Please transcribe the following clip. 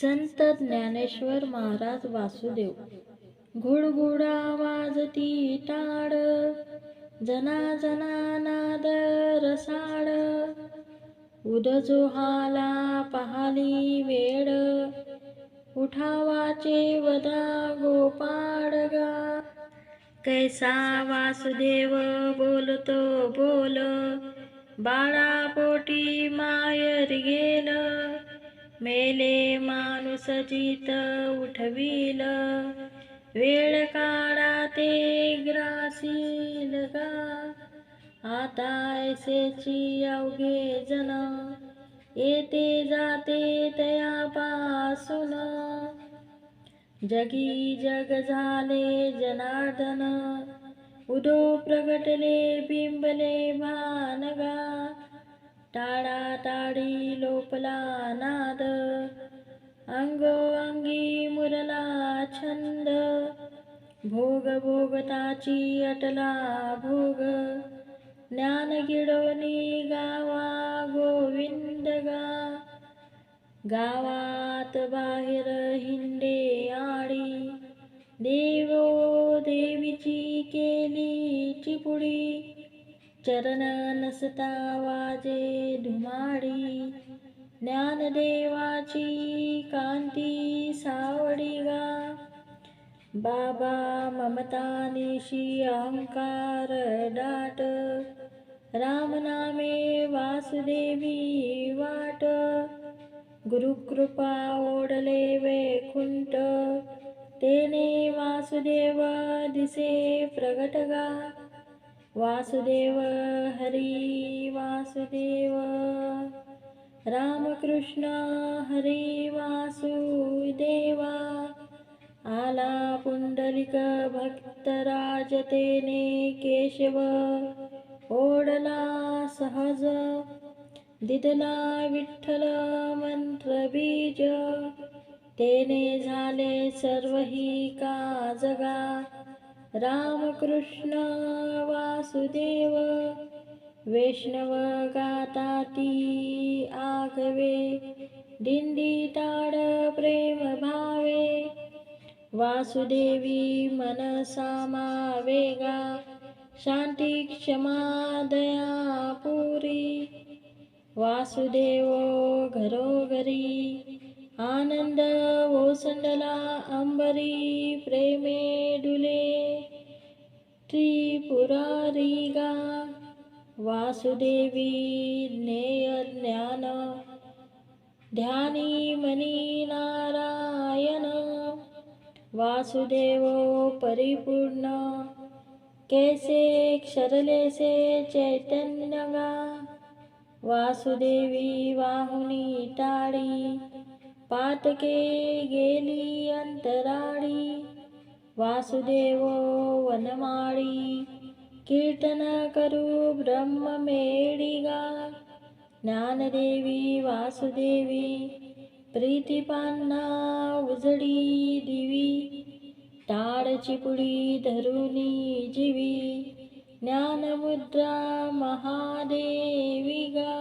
संत ज्ञानेश्वर महाराज वासुदेव. घुडघुडा वाजती टाळ जना जना नाद रसाळ. उदजोहाला पहाली वेळ उठावाचे वदा गोपाडगा कैसा वासुदेव बोलतो बोल बाळा पोटी मायर गेलं. मेले माणूस जित उठविल. वेळ काढा ते ग्रासील गा. आता ऐसेची अवघे जन. येते जाते तयापासून. जगी जग झाले जनार्दन. उदो प्रगटले बिंबले भानगा. टाळा टाळी लोपला नाद. अंगो अंगी मुरला छंद. भोग भोगताची अटला भोग. ज्ञान गिडवणी गावा गोविंद गा. गावात बाहेर हिंडे आडी. देवो देवीची केली चिपुडी. चरण नसता वाजे धुमाडी ज्ञानदेवाची कांती सावडी गा. बाबा ममतानिशी अहंकार डाट रामनामे वासुदेवी वाट. गुरुकृपा ओढले वैकुंठ तेने वासुदेव दिसे प्रगटगा वासुदेव हरी वासुदेव। रामकृष्ण हरी वासुदेवा। आला पुंडलिक भक्तराज तेने केशव। ओढला सहज दिदला विठ्ठल मंत्र बीज। तेने झाले सर्व ही का जगा। रामकृष्ण वासुदेव वैष्णव गाताती आगवे दिंडी ताड प्रेम भावे वासुदेवी मन सामावेगा शांती क्षमा दया पुरी वासुदेव घरोघरी आनंद ओसंडला अंबरी प्रेमे डुले त्रिपुरारी गा वासुदेवी ज्ञेय ज्ञान ध्यानी मनी नारायण वासुदेव परिपूर्ण कैसे क्षरले से चैतन्य वासुदेवी वाहुनी टाळी पातके गेली अंतराळी वासुदेव वनमाळी कीर्तन करू ब्रह्ममेडिगा ज्ञानदेवी वासुदेवी प्रीतिपान्ना उजडी दिवी टाळची पुडी धरुनी जीवी ज्ञानमुद्रा महादेवी गा